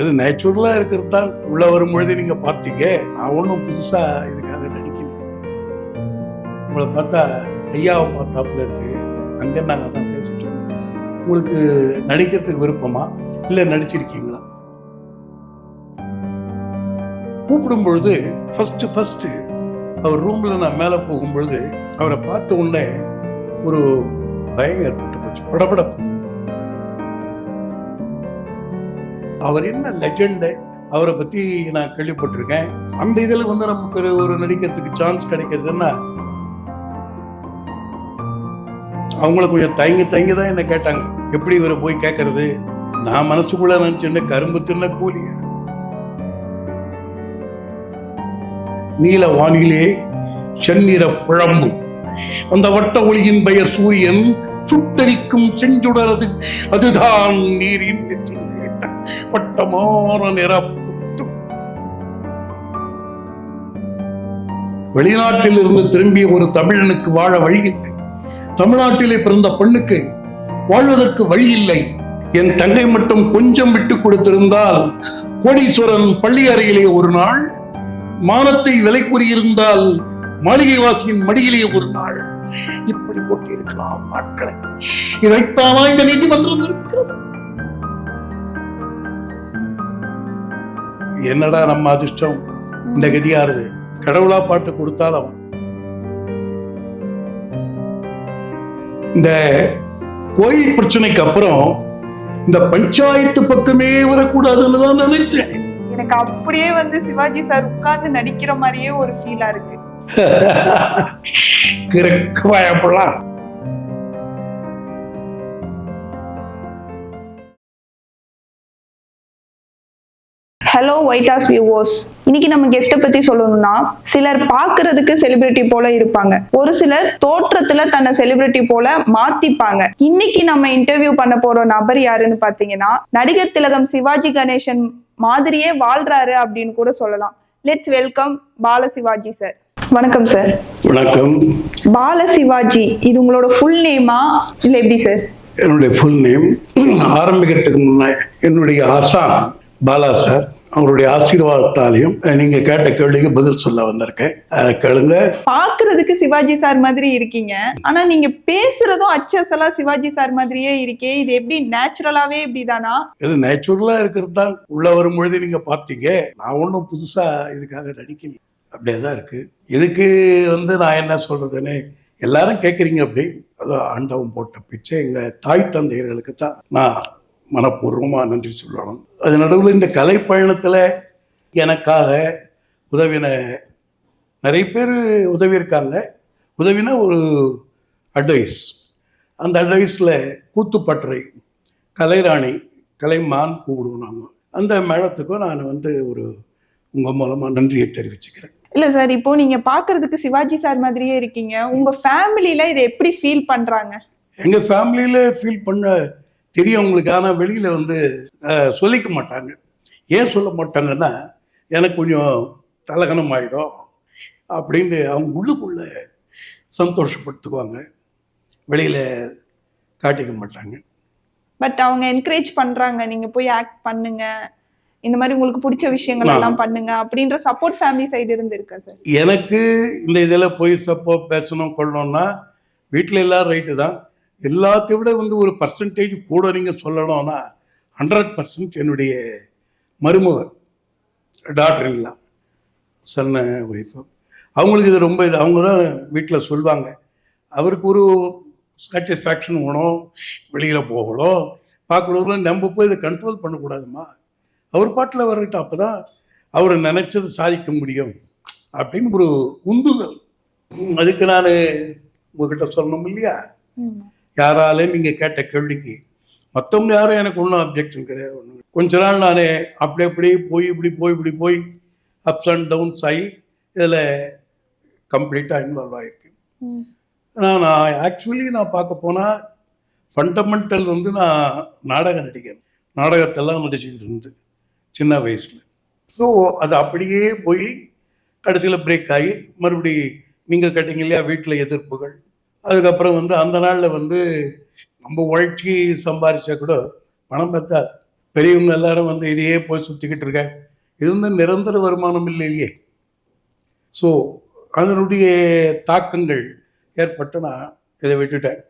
இது நேச்சுரலாக இருக்கிறது தான் உள்ள வரும் பொழுது நீங்கள் பார்த்தீங்க. நான் ஒன்றும் புதுசாக இதுக்காக நடிக்கல. உங்களை பார்த்தா ஐயாவை பார்த்தாப்புல இருக்கு. அங்கே நாங்கள் தான் பேசிட்டு இருக்கோம் உங்களுக்கு நடிக்கிறதுக்கு விருப்பமா? இல்லை நடிச்சிருக்கீங்களா? கூப்பிடும் பொழுது ஃபர்ஸ்ட் ஃபர்ஸ்ட் அவர் ரூம்ல நான் மேலே போகும்பொழுது அவரை பார்த்த உடனே ஒரு பயம் ஏற்பட்டு போச்சு. படபடப்பு. அவர் என்ன லெஜெண்டு அவரை பத்தி நான் கேள்விப்பட்டிருக்கேன். அந்த இதில் வந்து நமக்கு ஒரு- நடிக்கிறதுக்கு சான்ஸ் கிடைக்கிறதுன்னா அவங்கள கொஞ்சம் தயங்கி தயங்கி தான் என்ன கேட்டாங்க. எப்படி இவரை போய் கேட்கறது? நான் மனசுக்குள்ள நினைச்சேன் கரும்பு தின்ன கூலி நீல வானிலே செந்நிற புழம்பு. அந்த வட்ட ஒளியின் பெயர் சூரியன். சுட்டரிக்கும் செஞ்சுடரது அதுதான் நீரின் வட்டமான நிறப்புட்டு வெளிநாட்டில் இருந்து திரும்பிய ஒரு தமிழனுக்கு வாழ வழி இல்லை தமிழ்நாட்டிலே பிறந்த பெண்ணுக்கு வாழ்வதற்கு வழி இல்லை என் தங்கை மட்டும் கொஞ்சம் விட்டு கொடுத்திருந்தால் கோடீஸ்வரன் பள்ளி அறையிலே ஒரு நாள் மானத்தை விலை கூறியிருந்தால் மாளிகை வாசியின் மடியிலே ஒரு நாள். இப்படி போட்டிருக்கலாம் நாட்களை இதைத்தானா இந்த நீதிமன்றம் இருக்கிறது. என்னடா நம்ம அதிர்ஷ்டம்? இந்த கதியாருது கடவுளா பாட்டு கொடுத்தாலும் இந்த கோயில் பிரச்சனைக்கு அப்புறம் இந்த பஞ்சாயத்து பக்கமே வரக்கூடாதுன்னு தான் நினைச்சேன். எனக்கு அப்படியே வந்து சிவாஜி சார் உட்கார்ந்து நடிக்கிற மாதிரியே ஒரு ஃபீலா இருக்கு. கிறுக்கு பயப்படலாம். ஹலோ ஒயிட் ஹாஸ் வியூவர்ஸ் இன்னைக்கு நம்ம கெஸ்ட்டை பத்தி சொல்லணும்னா சிலர் பார்க்கிறதுக்கு செலிபிரிட்டி போல இருப்பாங்க. ஒரு சிலர் தோற்றத்துல தன்னை செலிபிரிட்டி போல மாத்திப்பாங்க. இன்னைக்கு நம்ம இன்டர்வியூ பண்ண போற நபர் யாருன்னு பாத்தீங்கன்னா நடிகர் திலகம் சிவாஜி கணேசன் மாதிரியே வாழ்றாரு அப்படின்னு கூட சொல்லலாம். Let's welcome Bala Sivaji sir வணக்கம் சார் வணக்கம். பால சிவாஜி இது உங்களோட ஃபுல் நேமா இல்ல எப்படி சார் என்னுடைய ஃபுல் நேம் ஆரம்பிக்கிறதுக்கு முன்னே என்னுடைய ஆசான் பாலா சார் அவருடைய ஆசீர்வாதத்தாலையும் நீங்க கேட்ட கேள்விக்கு பதில் சொல்ல வந்திருக்கேன். கேளுங்க. பாக்குறதுக்கு சிவாஜி சார் மாதிரி இருக்கீங்க. ஆனா நீங்க பேசுறதும் அச்சசலா சிவாஜி சார் மாதிரியே இருக்கே. இது எப்படி நேச்சுரலாவே இப்படிதானா? இது நேச்சுரலா இருக்கிறது தான் உள்ள வரும் பொழுது நீங்க பார்த்தீங்க. நான் ஒன்றும் புதுசா இதுக்காக நடிக்கல. அப்படியே தான் இருக்கு. இதுக்கு வந்து நான் என்ன சொல்றதுன்னு எல்லாரும் கேட்குறீங்க அப்படி. அதோ ஆண்டவன் போட்ட பிச்சை எங்க தாய் தந்தையர்களுக்கு தான் நான் மனப்பூர்வமா நன்றி சொல்லணும். அது நடுவில் இந்த கலை பயணத்துல எனக்காக உதவின நிறைய பேர் உதவி இருக்காங்க உதவினா ஒரு அட்வைஸ் அந்த அட்வைஸில் கூத்துப்பட்டறை கலைராணி கலைமான் கூப்பிடுவோம் நாங்கள் அந்த மேளத்துக்கும் நான் வந்து ஒரு உங்கள் மூலமாக நன்றியை தெரிவிச்சுக்கிறேன். இல்ல சார் இப்போ நீங்க பாக்குறதுக்கு சிவாஜி சார் மாதிரியே இருக்கீங்க. உங்க ஃபேமிலில இதை எப்படி ஃபீல் பண்றாங்க? எங்கள் ஃபேமிலியில் ஃபீல் பண்ண தெரியும் அவங்களுக்கு ஆனால் வெளியில் வந்து சொல்லிக்க மாட்டாங்க. ஏன் சொல்ல மாட்டாங்கன்னா எனக்கு கொஞ்சம் தலகணம் ஆகிடும் அப்படின்னு அவங்க உள்ளுக்குள்ள சந்தோஷப்படுத்துக்குவாங்க வெளியில் காட்டிக்க மாட்டாங்க. பட் அவங்க என்கரேஜ் பண்றாங்க. நீங்க போய் ஆக்ட் பண்ணுங்க. இந்த மாதிரி உங்களுக்கு பிடிச்ச விஷயங்கள் எல்லாம் பண்ணுங்க அப்படின்ற சப்போர்ட் ஃபேமிலி சைடு இருந்து இருக்கா சார் எனக்கு இந்த இதில் போய் சப்போ பேசணும் கொள்ளணும்னா வீட்டில் எல்லாம் ரைட்டு தான். எல்லாத்தையும் விட வந்து ஒரு பர்சன்டேஜ் கூட நீங்கள் சொல்லணும்னா ஹண்ட்ரட் பர்சன்ட் என்னுடைய மருமகன் டாக்டர் இல்லை சன்ன ஒய்ஃபு அவங்களுக்கு இது ரொம்ப இது அவங்க தான் வீட்டில் சொல்லுவாங்க அவருக்கு ஒரு சாட்டிஸ்ஃபேக்ஷன் வேணும் வெளியில் போகணும் பார்க்கணும் நம்ம போய் இதை கண்ட்ரோல் பண்ணக்கூடாதும்மா அவர் பாட்டில் வரட்டு அப்போ தான் அவர் நினச்சது சாதிக்க முடியும் அப்படின்னு ஒரு உந்துதல். அதுக்கு நான் உங்ககிட்ட சொல்லணும் இல்லையா? யாராலையும் நீங்கள் கேட்ட கேள்விக்கு மற்றவங்க யாரும் எனக்கு ஒன்றும் அப்ஜெக்ஷன் கிடையாது. ஒன்றும் கொஞ்ச நாள் நான் அப்படி அப்படி போய் இப்படி போய் இப்படி போய் அப்ஸ் அண்ட் டவுன்ஸ் ஆகி இதில் கம்ப்ளீட்டாக இன்வால்வ் ஆகியிருக்கேன் நான் நான் ஆக்சுவலி நான் பார்க்க போனால் ஃபண்டமெண்டல் வந்து நான் நாடக நடிகன். நாடகத்தெல்லாம் நடிச்சுக்கிட்டு இருந்து சின்ன வயசில். ஸோ அது அப்படியே போய் கடைசியில் பிரேக் ஆகி மறுபடி நீங்கள் கேட்டீங்க இல்லையா வீட்டில் எதிர்ப்புகள். அதுக்கப்புறம் வந்து அந்த நாளில் வந்து நம்ம உழைச்சி சம்பாரிச்சா கூட பணம் பார்த்தா பெரியவங்க எல்லாரும் வந்து இதையே போய் சுற்றிக்கிட்டு இருக்க. இது வந்து நிரந்தர வருமானம் இல்லையே? ஸோ அதனுடைய தாக்கங்கள் ஏற்பட்டு நான் இதை விட்டுட்டேன்.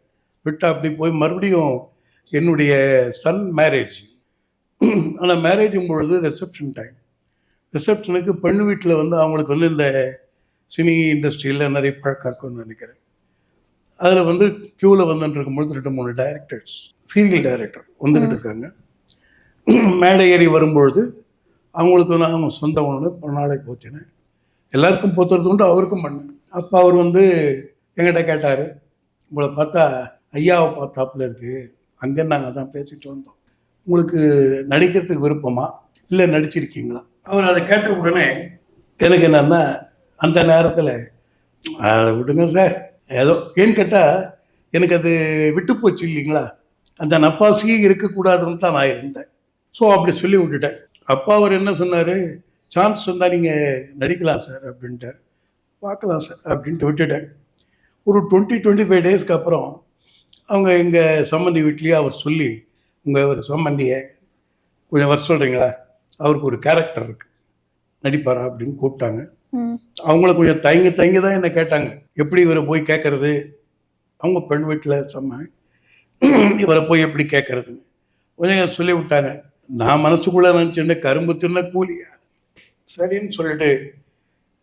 விட்டு அப்படி போய் மறுபடியும் என்னுடைய சன் மேரேஜ் ஆனால் மேரேஜும் பொழுது ரிசப்ஷன் டைம் ரிசப்ஷனுக்கு பெண்ணு வீட்டில் வந்து அவங்களுக்கு வந்து இந்த சினி இண்டஸ்ட்ரியில் நிறைய பழக்கம் இருக்கும்னு நினைக்கிறேன். அதில் வந்து க்யூவில் வந்துட்டு இருக்கும்பொழுது ரெண்டு மூணு டைரக்டர்ஸ் சீரியல் டைரக்டர் வந்துக்கிட்டு இருக்காங்க. மேடை ஏறி வரும்பொழுது அவங்களுக்கு வந்து அவங்க சொந்த ஒன்று பொன்னாடை போச்சுனேன் எல்லாருக்கும் போத்துறது உண்டு அவருக்கும் பண்ணேன் அப்போ அவர் வந்து எங்கிட்ட கேட்டார் உங்களை பார்த்தா ஐயாவை பார்த்தாப்புல இருக்குது அங்கே நாங்கள் தான் பேசிட்டு வந்தோம். உங்களுக்கு நடிக்கிறதுக்கு விருப்பமா? இல்லை நடிச்சிருக்கீங்களா? அவர் அதை கேட்ட உடனே எனக்கு என்னன்னா அந்த நேரத்தில் அதை விடுங்க சார். ஏதோ ஏன்னு கேட்டால் எனக்கு அது விட்டு போச்சு இல்லைங்களா? அந்த நப்பாசியே இருக்கக்கூடாதுன்னு தான் நான் இருந்தேன். ஸோ அப்படி சொல்லி விட்டுட்டேன். அப்பா அவர் என்ன சொன்னார்? சான்ஸ் சொன்னால் நீங்கள் நடிக்கலாம் சார் அப்படின்ட்டார். பார்க்கலாம் சார் அப்படின்ட்டு விட்டுட்டேன். ஒரு டுவெண்ட்டி டுவெண்ட்டி ஃபைவ் டேஸ்க்கு அப்புறம் அவங்க எங்கள் சம்மந்தி வீட்லேயே அவர் சொல்லி உங்கள் ஒரு சம்மந்தியை கொஞ்சம் வர சொல்கிறீங்களா அவருக்கு ஒரு கேரக்டர் இருக்குது நடிப்பாரா? அப்படின்னு கூப்பிட்டாங்க. அவங்கள கொஞ்சம் தயங்கி தயங்கி தான் என்ன கேட்டாங்க. எப்படி இவரை போய் கேட்கறது? அவங்க பெண் வீட்டில் சொன்னாங்க இவரை போய் எப்படி கேட்கறதுன்னு. கொஞ்சம் சொல்லி விட்டாங்க நான் மனசுக்குள்ளே நினச்சேன் கரும்பு தின்ன கூலியா? சரின்னு சொல்லிட்டு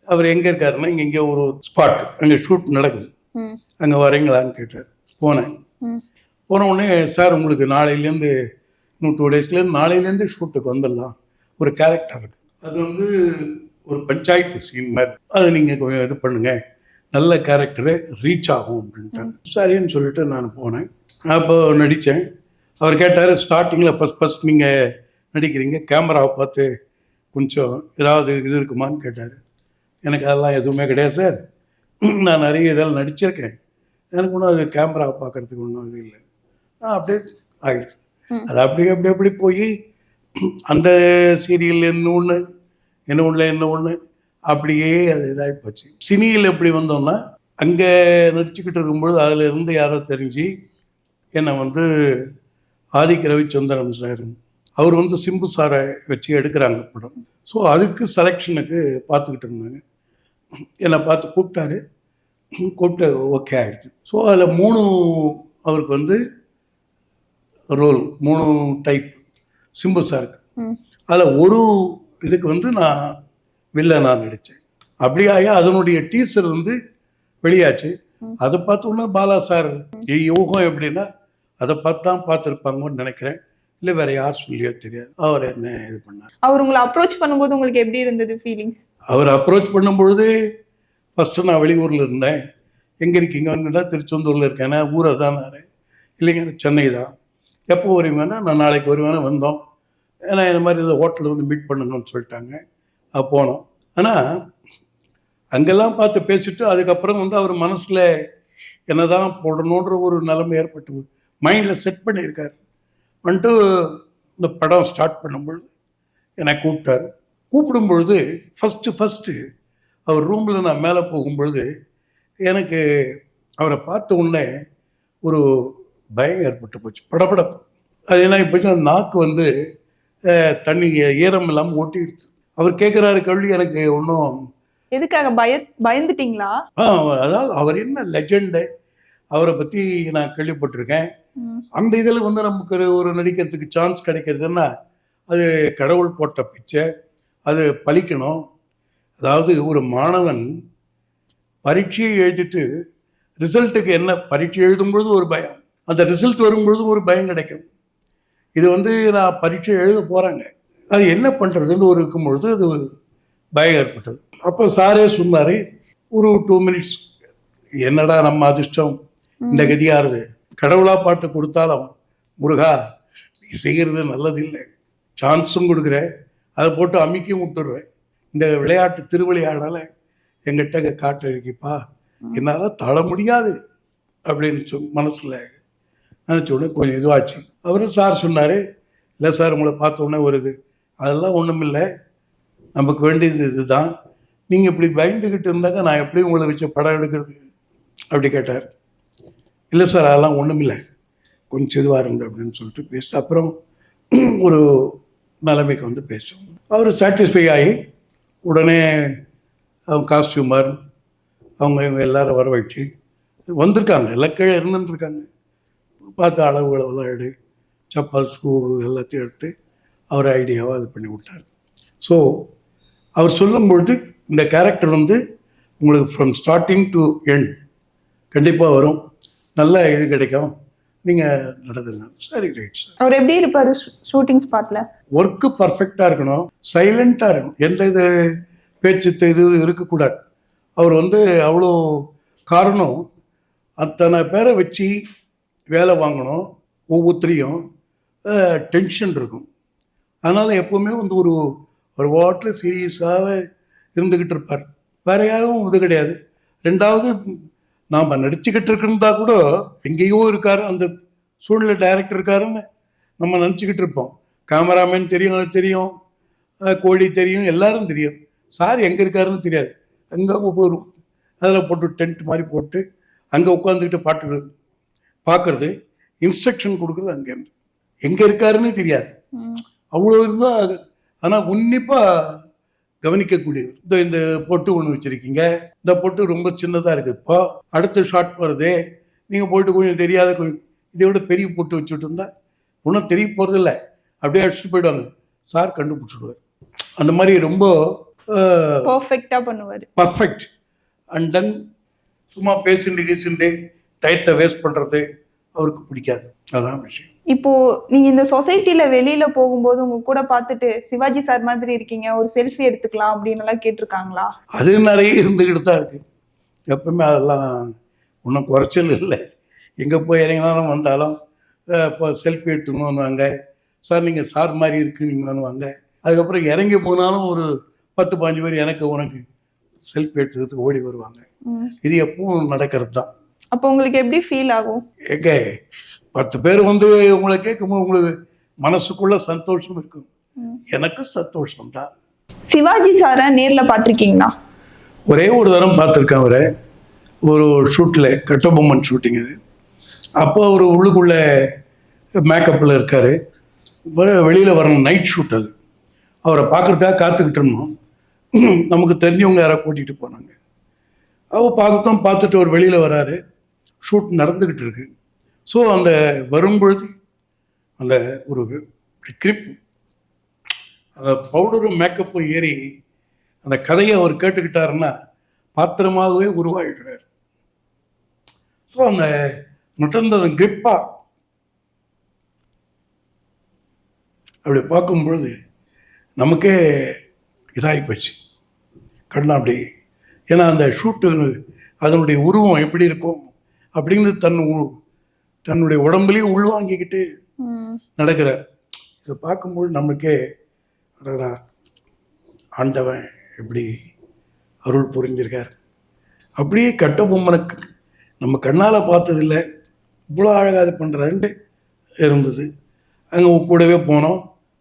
அவர் எங்கே இருக்காருன்னா இங்கே இங்கே ஒரு ஸ்பாட் அங்கே ஷூட் நடக்குது. அங்கே வரீங்களான்னு கேட்டார். போனேன். போன உடனே சார் உங்களுக்கு நாளையிலேருந்து இன்னும் டூ டேஸ்லேருந்து நாளையிலேருந்து ஷூட்டுக்கு வந்துடலாம். ஒரு கேரக்டர் இருக்கு. அது வந்து ஒரு பஞ்சாயத்து சீன் மாதிரி. அது நீங்கள் கொஞ்சம் இது பண்ணுங்க. நல்ல கேரக்டரு ரீச் ஆகும் அப்படின்ட்டாங்க சரின்னு சொல்லிட்டு நான் போனேன். அப்போ நடித்தேன். அவர் கேட்டார் ஸ்டார்டிங்கில் ஃபஸ்ட் ஃபஸ்ட் நீங்கள் நடிக்கிறீங்க. கேமராவை பார்த்து கொஞ்சம் ஏதாவது இது இருக்குமான்னு கேட்டார். எனக்கு அதெல்லாம் எதுவுமே கிடையாது சார் நான் நிறைய இதெல்லாம் நடிச்சிருக்கேன். எனக்கு ஒன்றும் அது கேமராவை பார்க்கறதுக்கு ஒன்றும் இது இல்லை. நான் அப்படியே ஆகிடுச்சு. அது அப்படி அப்படி அப்படி போய் அந்த சீரியல் என்ன ஒன்று என்ன ஒன்று என்ன ஒன்று அப்படியே அது இதாகி போச்சு. சினியில் எப்படி வந்தோம்னா அங்கே நடிச்சுக்கிட்டு இருக்கும்பொழுது அதில் இருந்து யாரோ தெரிஞ்சு என்னை வந்து ஆதிக்க ரவிச்சந்திரன் சார் அவர் வந்து சிம்பு சாரை வச்சு எடுக்கிறாங்க படம். ஸோ அதுக்கு செலெக்ஷனுக்கு பார்த்துக்கிட்டு இருந்தாங்க. என்னை பார்த்து கூப்பிட்டாரு. கூப்பிட்டு ஓகே ஆகிடுச்சு ஸோ அதில் மூணு அவருக்கு வந்து ரோல் மூணு டைப் சிம்பு சாருக்கு. அதில் ஒரு இதுக்கு வந்து நான் வில்லனாக நடித்தேன். அப்படியாயா அதனுடைய டீசர் வந்து வெளியாச்சு. அதை பார்த்தோன்னா பாலா சார் யோகம் எப்படின்னா அதை பார்த்து தான் பார்த்துருப்பாங்கன்னு நினைக்கிறேன். இல்லை வேற யார் சொல்லியோ தெரியாது. அவர் என்ன இது பண்ணார்? அவர் உங்களை அப்ரோச் பண்ணும்போது உங்களுக்கு எப்படி இருந்தது ஃபீலிங்ஸ் அவர் அப்ரோச் பண்ணும்பொழுது ஃபஸ்ட்டு நான் வெளியூரில் இருந்தேன். எங்கே இருக்கீங்க? வந்துட்டா திருச்செந்தூரில் இருக்கேன். ஊரை தான் நான் இல்லைங்க சென்னை தான். எப்போ வருவீங்கன்னா நான் நாளைக்கு வருவேன்னு வந்தோம். ஏன்னா இந்த மாதிரி இந்த ஹோட்டலில் வந்து மீட் பண்ணுங்கன்னு சொல்லிட்டாங்க. போனோம். ஆனால் அங்கெல்லாம் பார்த்து பேசிட்டு அதுக்கப்புறம் வந்து அவர் மனசில் என்னதான் போடணுன்ற ஒரு நிலைமை ஏற்பட்டு மைண்டில் செட் பண்ணியிருக்கார். வந்துட்டு இந்த படம் ஸ்டார்ட் பண்ணும்பொழுது என்னை கூப்பிட்டாரு. கூப்பிடும் பொழுது ஃபஸ்ட்டு ஃபஸ்ட்டு அவர் ரூமில் நான் மேலே போகும்பொழுது எனக்கு அவரை பார்த்த உடனே ஒரு பயம் ஏற்பட்டு போச்சு படபடப்பு. அது என்ன இப்போ நாக்கு வந்து தண்ணி ஈரம் இல்லாமல் ஒட்டிடுச்சு அவர் கேட்குறாரு கேள்வி எனக்கு ஒன்றும் எதுக்காக? பய பயந்துட்டீங்களா? அதாவது அவர் என்ன லெஜெண்டு அவரை பற்றி நான் கேள்விப்பட்டிருக்கேன். அந்த இதில் வந்து நமக்கு ஒரு- ஒரு நடிக்கிறதுக்கு சான்ஸ் கிடைக்கிறதுன்னா அது கடவுள் போட்ட பிச்சை அது பலிக்கணும். அதாவது ஒரு மாணவன் பரீட்சையை எழுதிட்டு ரிசல்ட்டுக்கு என்ன பரீட்சை எழுதும்பொழுது ஒரு பயம். அந்த ரிசல்ட் வரும்பொழுது ஒரு பயம் கிடைக்கும். இது வந்து நான் பரீட்சை எழுத போகிறாங்க அது என்ன பண்ணுறதுன்னு ஒரு இருக்கும்பொழுது அது ஒரு பயம் ஏற்பட்டது. அப்போ சாரே சொன்னார் ஒரு டூ மினிட்ஸ் என்னடா நம்ம அதிர்ஷ்டம்? இந்த கதியாருது கடவுளா பாட்டு கொடுத்தாலும் முருகா நீ செய்கிறது நல்லதில்லை. சான்ஸும் கொடுக்குற. அதை போட்டு அமுக்கியும் விட்டுடுறேன் இந்த விளையாட்டு திருவிளையாடலை எங்கிட்ட காட்டழிக்கப்பா என்னால் தள முடியாது. அப்படின்னு சொல் மனசில் நினச்ச உடனே கொஞ்சம் இதுவாச்சு. அவரும் சார் சொன்னார் இல்லை சார் உங்களை பார்த்த உடனே ஒரு இது அதெல்லாம் ஒன்றும் இல்லை. நமக்கு வேண்டியது இதுதான். நீங்கள் இப்படி பயந்துக்கிட்டு இருந்தாக்க நான் எப்படி உங்களை வச்சு படம் எடுக்கிறது? அப்படி கேட்டார். இல்லை சார் அதெல்லாம் ஒன்றும் இல்லை. கொஞ்சம் இதுவாக இருந்து அப்படின்னு சொல்லிட்டு பேசிட்டு அப்புறம் ஒரு நிலைமைக்கு வந்து பேசும் அவர் சாட்டிஸ்ஃபை ஆகி உடனே அவங்க காஸ்டியூமர் அவங்க இவங்க எல்லாரும் வரவழைச்சு வந்திருக்காங்க. எல்லாம் கீழே இருந்துருக்காங்க பார்த்து அளவு அளவுலாம் எடு. செப்பல் ஷூ எல்லாத்தையும் எடுத்து அவர் ஐடியாவை இது பண்ணி விட்டார். ஸோ அவர் சொல்லும்பொழுது இந்த கேரக்டர் வந்து உங்களுக்கு ஃப்ரம் ஸ்டார்டிங் டு எண்ட் கண்டிப்பாக வரும். நல்ல இது கிடைக்கும். நீங்கள் நடந்துருங்க சரி ரைட் சார் அவர் எப்படி இருப்பாரு ஷூட்டிங் ஸ்பாட்ல ஒர்க்கு பர்ஃபெக்டாக இருக்கணும். சைலண்ட்டாக இருக்கணும். எந்த இது பேச்சு இது இருக்கக்கூடாது. அவர் வந்து அவ்வளோ காரணம். அத்தனை பேரை வச்சு வேலை வாங்கணும் ஒவ்வொருத்தரையும் டென்ஷன் இருக்கும். அதனால் எப்போவுமே வந்து ஒரு ஒரு வாட்டில் சீரியஸாக இருந்துக்கிட்டு இருப்பார். வேற யாரும் இது கிடையாது. ரெண்டாவது நாம் நடிச்சுக்கிட்டு இருக்கிறதா கூட எங்கேயோ இருக்காரு அந்த சூழ்நிலை டைரக்டர் இருக்காருன்னு நம்ம நினச்சிக்கிட்டு இருப்போம். கேமராமேன் தெரியும் தெரியும். கோழி தெரியும் எல்லாரும் தெரியும். சார் எங்கே இருக்காருன்னு தெரியாது. அங்கே ஒரு அதில் போட்டு டென்ட் மாதிரி போட்டு அங்கே உட்காந்துக்கிட்டு பாட்டு பார்க்குறது இன்ஸ்ட்ரக்ஷன் கொடுக்குறது அங்கே எங்கே இருக்காருன்னு தெரியாது. அவ்வளோ இருந்தால் ஆனால் உன்னிப்பாக கவனிக்கக்கூடியது. இந்த இந்த பொட்டு ஒன்று வச்சுருக்கீங்க. இந்த பொட்டு ரொம்ப சின்னதாக இருக்குது இப்போ அடுத்த ஷாட் வருது நீங்கள் போயிட்டு கொஞ்சம் தெரியாத கொஞ்சம் இதை விட பெரிய பொட்டு வச்சுட்டு இருந்தா ஒன்றும் தெரிய போகிறதில்ல அப்படியே அடிச்சுட்டு போயிடுவாங்க. சார் கண்டுபிடிச்சிடுவார். அந்த மாதிரி ரொம்ப பர்ஃபெக்டா பண்ணுவாரு. பர்ஃபெக்ட் அண்ட் தென் சும்மா பேசிட்டு கீசிண்டு டயத்தை வேஸ்ட் பண்ணுறது அவருக்கு பிடிக்காது. அதான் விஷயம். இப்போ நீங்க இந்த சொசைட்டில வெளியில போகும்போது உங்க கூட பார்த்துட்டு சிவாஜி சார் மாதிரி இருக்கீங்க ஒரு செல்ஃபி எடுத்துக்கலாம் அப்படின்னு எல்லாம் கேட்டிருக்காங்களா? அது நிறைய இருந்துக்கிட்டு தான் இருக்குது எப்பவுமே அதெல்லாம் ஒன்றும் குறைச்சல் இல்லை. எங்கே போய் இறங்கினாலும் வந்தாலும் இப்போ செல்ஃபி எடுத்துக்கணும்னுவாங்க. சார் நீங்கள் சார் மாதிரி இருக்குங்கன்னுவாங்க. அதுக்கப்புறம் இறங்கி போனாலும் ஒரு பத்து பாஞ்சு பேர் எனக்கு உனக்கு செல்ஃபி எடுத்துக்கிறதுக்கு ஓடி வருவாங்க. இது எப்பவும் நடக்கிறது தான். அப்போ உங்களுக்கு எப்படி ஃபீல் ஆகும்? எங்க பத்து பேர் வந்து உங்களை கேட்கும்போது உங்களுக்கு மனசுக்குள்ள சந்தோஷம் இருக்கும். எனக்கு சந்தோஷம் தான் சிவாஜி சாரை நேர்ல பார்த்திருக்கீங்களா? ஒரே ஒரு தரம் பார்த்துருக்கேன் அவரை. ஒரு ஷூட்டில் கட்டபொம்மன் ஷூட்டிங் இது. அப்போ அவர் உள்ளுக்குள்ளே மேக்கப்பில் இருக்கார். வெளியில் வரணும் நைட் ஷூட் அது. அவரை பார்க்குறதுக்காக காத்துக்கிட்டு இருந்தோம். நமக்கு தெரிஞ்சவங்க யாரோ கூட்டிகிட்டு போனாங்க. அவள் பார்க்கட்டும் பார்த்துட்டு அவர் வெளியில் வராரு. ஷூட் நடந்துக்கிட்டு இருக்கு. ஸோ அந்த வரும்பொழுது அந்த ஒரு கிரிப் அந்த பவுடரும் மேக்கப்பும் ஏறி அந்த கதையை அவர் கேட்டுக்கிட்டாருன்னா பாத்திரமாகவே உருவாகிடுறார். ஸோ அந்த நுட்டந்த கிரிப்பா அப்படி பார்க்கும்பொழுது நமக்கே இதாகி போச்சு. கண்ணா அப்படி. ஏன்னா அந்த ஷூட்டு அதனுடைய உருவம் எப்படி இருக்கும்? அப்படிங்கிறது தன் தன்னுடைய உடம்புலேயே உள்வாங்கிக்கிட்டு நடக்கிறார். இதை பார்க்கும்போது நமக்கே அடடா, ஆண்டவன் எப்படி அருள் புரிஞ்சிருக்கார். அப்படியே கட்டபொம்மனுக்கு நம்ம கண்ணால் பார்த்ததில்ல. இவ்வளோ அழகாக இது பண்ணுறான்ட்டு இருந்தது. அங்கே கூடவே போனோம்.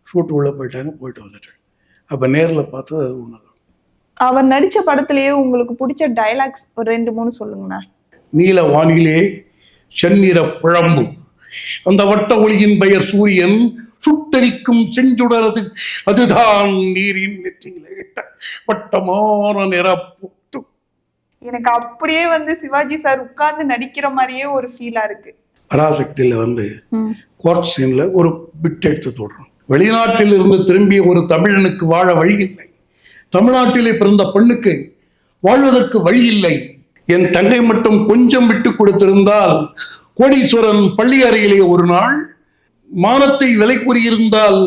ஷூட் உள்ளே போயிட்டாங்க போயிட்டு வந்துட்டேன் அப்போ நேரில் பார்த்தது அது ஒன்று அவர் நடிச்ச படத்திலேயே உங்களுக்கு பிடிச்ச டைலாக்ஸ் ஒரு ரெண்டு மூணு சொல்லுங்களேன். நீல வானிலே செந்நிற பிழம்பு. அந்த வட்ட ஒளியின் பெயர் சூரியன். சுட்டரிக்கும் செஞ்சுடரது. அதுதான் நீரின் நெற்றியில வட்டமான நிறப்பொட்டு எனக்கு அப்படியே வந்து சிவாஜி சார் உட்கார்ந்து நடிக்கிற மாதிரியே ஒரு ஃபீலா இருக்கு. பராசக்தியில் வந்து கோர்ட் சீனில் ஒரு பிட் எடுத்து தொடரும் வெளிநாட்டில் இருந்து திரும்பிய ஒரு தமிழனுக்கு வாழ வழி இல்லை. தமிழ்நாட்டிலே பிறந்த பெண்ணுக்கு வாழ்வதற்கு வழி இல்லை. என் தங்கை மட்டும் கொஞ்சம் விட்டு கொடுத்திருந்தால் கோடீஸ்வரன் பள்ளி அறையிலே ஒரு நாள் மானத்தை விலை கூறியிருந்தால்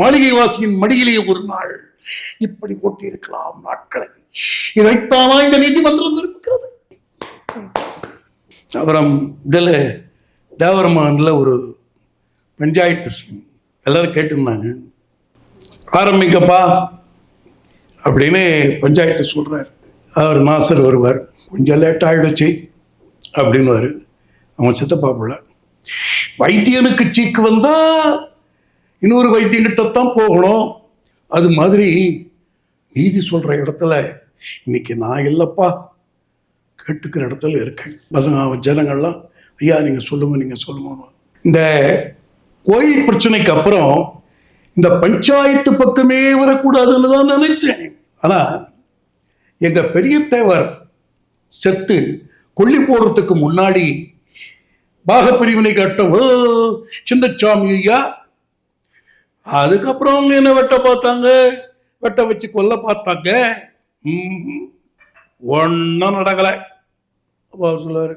மாளிகை வாசியின் மடியிலே ஒரு நாள். இப்படி ஓட்டியிருக்கலாம் நாட்களை. இதைத்தானா இந்த நீதிமன்றம் இருக்கிறது அப்புறம் இதில் தேவரமானில் ஒரு பஞ்சாயத்து ஸ்கீம் எல்லாரும் கேட்டிருந்தாங்க. ஆரம்பிங்கப்பா அப்படின்னு பஞ்சாயத்து சொல்கிறாரு அவர் மாஸ்டர் வருவார் கொஞ்சம் லேட் ஆகிடுச்சு அப்படின்னுவார். அவன் சித்தப்பா பிள்ளை வைத்தியனுக்கு சீக்கு வந்தால் இன்னொரு வைத்தியன்கிட்ட தான் போகணும். அது மாதிரி நீதி சொல்கிற இடத்துல இன்னைக்கு நான் இல்லைப்பா கேட்டுக்கிற இடத்துல இருக்கேன். பசங்க ஜனங்கள்லாம் ஐயா நீங்கள் சொல்லுங்க நீங்கள் சொல்லுங்க. இந்த கோயில் பிரச்சனைக்கு அப்புறம் இந்த பஞ்சாயத்து பக்கமே வரக்கூடாதுன்னு தான் நினைச்சேன். ஆனால் எங்கள் பெரிய தேவர் செத்து கொல்லி போடுறதுக்கு முன்னாடி பாகப்பிரிவினை கட்டவோ சின்னச்சாமி ஐயா. அதுக்கப்புறம் அவங்க என்ன வெட்ட பார்த்தாங்க? வெட்ட வச்சு கொல்ல பார்த்தாங்க. ஒன்றும் நடக்கலை. அப்பா சொல்லுவார்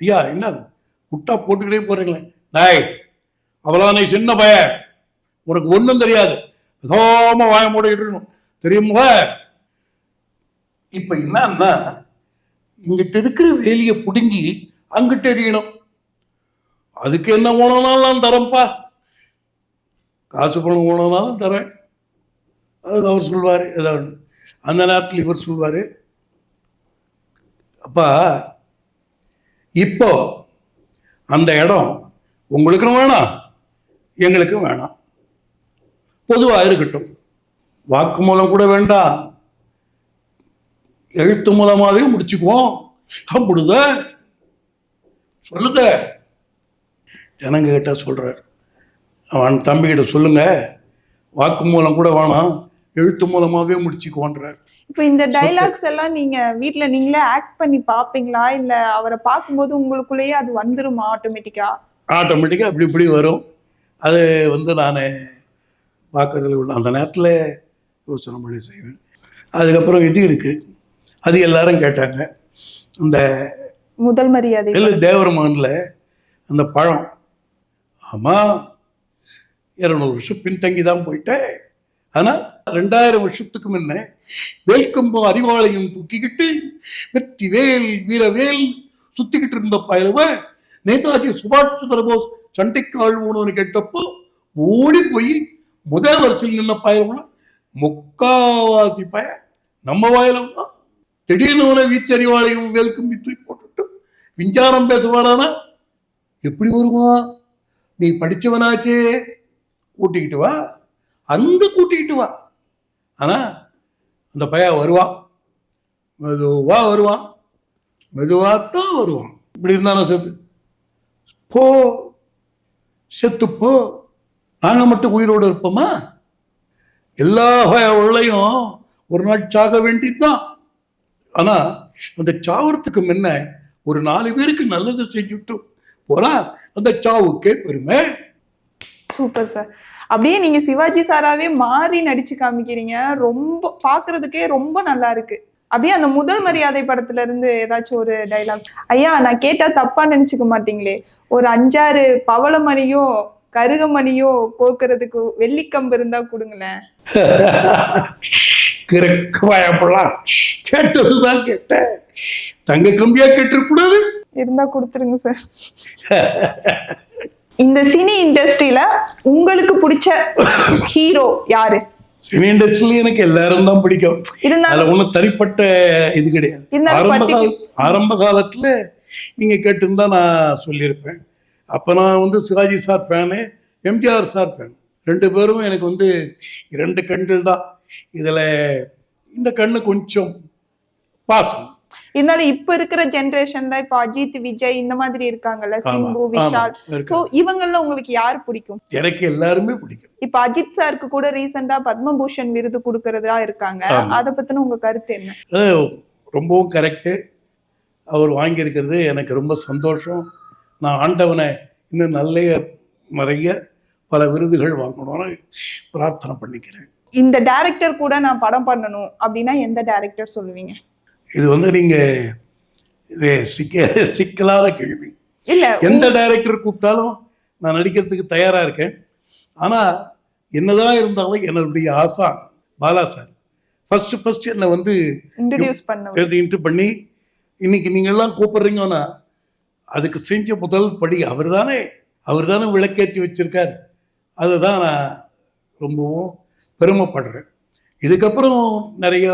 ஐயா என்ன முட்டா போட்டுக்கிட்டே போகிறீங்களே டாய் அவளா நீ சின்ன பையன். உனக்கு ஒன்றும் தெரியாது. சோம வாய மூடிக்கிட்டு இருக்கணும். தெரியுமா? இப்போ என்னன்னா இங்கிட்ட இருக்கிற வேலியை பிடுங்கி அங்கிட்ட எறியணும். அதுக்கு என்ன வேணும்னாலும் நான் தரேன்ப்பா காசு பணம் ஓணம்னாலும் தரேன். அது அவர் சொல்வார் ஏதாவது அந்த நேரத்தில் இவர் சொல்வார். அப்பா இப்போ அந்த இடம் உங்களுக்கும் வேணாம் எங்களுக்கும் வேணாம். பொதுவாக இருக்கட்டும். வாக்கு மூலம் கூட வேண்டாம். எழுத்து மூலமாகவே முடிச்சுக்குவோம். அப்படித சொல்லுங்க. ஜனங்க கிட்ட சொல்றார். அவன் தம்பிகிட்ட சொல்லுங்க. வாக்கு மூலம் கூட வேணாம். எழுத்து மூலமாகவே முடிச்சுக்குவோன்றார். இப்போ இந்த டைலாக்ஸ் எல்லாம் நீங்க வீட்ல நீங்களே ஆக்ட் பண்ணி பாப்பீங்களா? இல்ல அவரை பார்க்கும்போது உங்களுக்குள்ளேயே அது வந்துருமா ஆட்டோமேட்டிக்கா ஆட்டோமேட்டிக்காக அப்படி இப்படி வரும். அது வந்து நான் பார்க்கறதுல உள்ள அந்த நேரத்தில் யோசனை பண்ணி செய்வேன். அதுக்கப்புறம் இது இருக்குது அது எல்லாரும் கேட்டாங்க. அந்த முதல் மரியாதை இல்லை தேவர மகனில் அந்த பழம். ஆமாம் இரநூறு வருஷம் பின்தங்கி தான் போயிட்டேன். ஆனால் ரெண்டாயிரம் வருஷத்துக்கு முன்ன வேல்கம்பும் அறிவாளையும் தூக்கிக்கிட்டு வெற்றி வேல் வீரவேல் சுத்திக்கிட்டு இருந்த பயலுவ நேதாஜி சுபாஷ் சந்திர போஸ் சண்டைக்கு ஆழ்வோன்னு கேட்டப்போ ஓடி போய் முதல் வரிசையில் நின்ன பயலுவ முக்காவாசி பய நம்ம வாயிலும் தான் திடீர்னு உன வீச்சறிவாளையும் வேல்கம்பி தூக்கி போட்டுட்டு விஞ்ஞானம் பேசுவாடானா எப்படி வருவான்? நீ படிச்சவனாச்சே. கூட்டிக்கிட்டு வா. அந்த கூட்டிக்கிட்டு வா. ஆனா அந்த பையன் வருவான். மெதுவா வருவான். மெதுவாகத்தான் வருவான். இப்படி இருந்தானா செத்து? போ. செத்துப்போ நாங்கள் மட்டும் உயிரோடு இருப்போமா? எல்லா உள்ளையும் ஒரு நாள் சாக தான் ஆனா அந்த சாவறதுக்கு முன்ன ஒரு நாலு பேருக்கு நல்லது செஞ்சுட்டு போனா அந்த சாவுக்கே பெருமை. சூப்பர் சார் அப்படியே நீங்க சிவாஜி சாராவே மாறி நடிச்சு காமிக்கிறீங்க. ரொம்ப பாக்குறதுக்கே ரொம்ப நல்லா இருக்கு. அப்படியே அந்த முதல் மரியாதை படத்துல இருந்து ஏதாச்சும் ஒரு டைலாக் ஐயா நான் கேட்டா தப்பா நினைச்சுக்க மாட்டீங்களே. ஒரு அஞ்சாறு பவளமணியோ கருகமணியோ கோக்குறதுக்கு வெள்ளிக்கம்பு இருந்தா கொடுங்களேன். கிறுக்கு பயப்படலாம். கேட்டதுதான் கேட்டேன். தங்க கம்பியா கேட்டிருக்கூடாது இருந்தா கொடுத்துருங்க சார் இந்த சினி இண்டஸ்ட்ரியில உங்களுக்கு பிடிச்ச ஹீரோ யாரு? சினி இண்டஸ்ட்ரியில எனக்கு எல்லாரும் தான் பிடிக்கும். அதுல ஒன்றும் தனிப்பட்ட இது கிடையாது. ஆரம்ப கால ஆரம்ப காலத்துல நீங்க கேட்டிருந்தா நான் சொல்லியிருப்பேன். அப்ப நான் வந்து Sivaji sir fan MGR sir fan ரெண்டு பேரும் எனக்கு வந்து இரண்டு கண்கள் தான். இதுல இந்த கண்ணு கொஞ்சம் பாசம். இருந்தாலும் இப்ப இருக்கிற ஜெனரேஷன்ல இப்ப அஜித் விஜய் இந்த மாதிரி இருக்காங்கல்ல சிம்பு விஷால். சோ இவங்கள உங்களுக்கு யார் பிடிக்கும்? எனக்கு எல்லாருமே பிடிக்கும். இப்ப அஜித் சாருக்கு கூட ரீசெண்டா பத்மபூஷன் விருது கொடுக்கறதா இருக்காங்க. அத பத்தின உங்க கருத்து என்ன? ரொம்பவும் கரெக்டு அவர் வாங்கியிருக்கிறது எனக்கு ரொம்ப சந்தோஷம். நான் ஆண்டவனை இன்னும் நல்ல நிறைய பல விருதுகள் வாங்கணும்னு பிரார்த்தனை பண்ணிக்கிறேன். இந்த டைரக்டர் கூட நான் படம் பண்ணணும் அப்படின்னா எந்த டைரக்டர் சொல்லுவீங்க? இது வந்து நீங்கள் இது சிக்க சிக்கலான கேள்வி. இல்ல எந்த டைரக்டர் கூப்பிட்டாலும் நான் நடிக்கிறதுக்கு தயாராக இருக்கேன். ஆனால் என்னதான் இருந்தாலும் என்னுடைய Asha Bala sir first first என்னை வந்து இன்ட்ரடியூஸ் பண்ண இன்ட்டு பண்ணி இன்னைக்கு நீங்கள்லாம் கூப்பிடுறீங்கன்னா அதுக்கு செஞ்ச முதல் படி அவர் தானே அவர் தானே விளக்கேற்றி வச்சிருக்கார். அதுதான் நான் ரொம்பவும் பெருமைப்படுறேன். இதுக்கப்புறம் நிறைய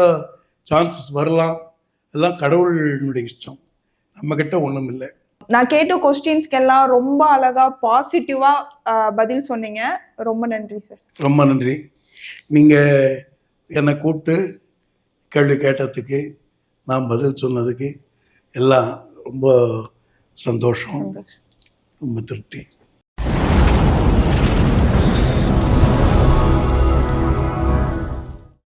சான்சஸ் வரலாம். எல்லாம் கடவுளினுடைய இஷ்டம். நம்மக்கிட்ட ஒன்றும் இல்லை. நான் கேட்ட கொஸ்டின்ஸ்க்கெல்லாம் ரொம்ப அழகா பாசிட்டிவா பதில் சொன்னீங்க. ரொம்ப நன்றி சார் ரொம்ப நன்றி. நீங்கள் என்னை கூப்பிட்டு கேள்வி கேட்டதுக்கு நான் பதில் சொன்னதுக்கு எல்லாம் ரொம்ப சந்தோஷம். ரொம்ப திருப்தி.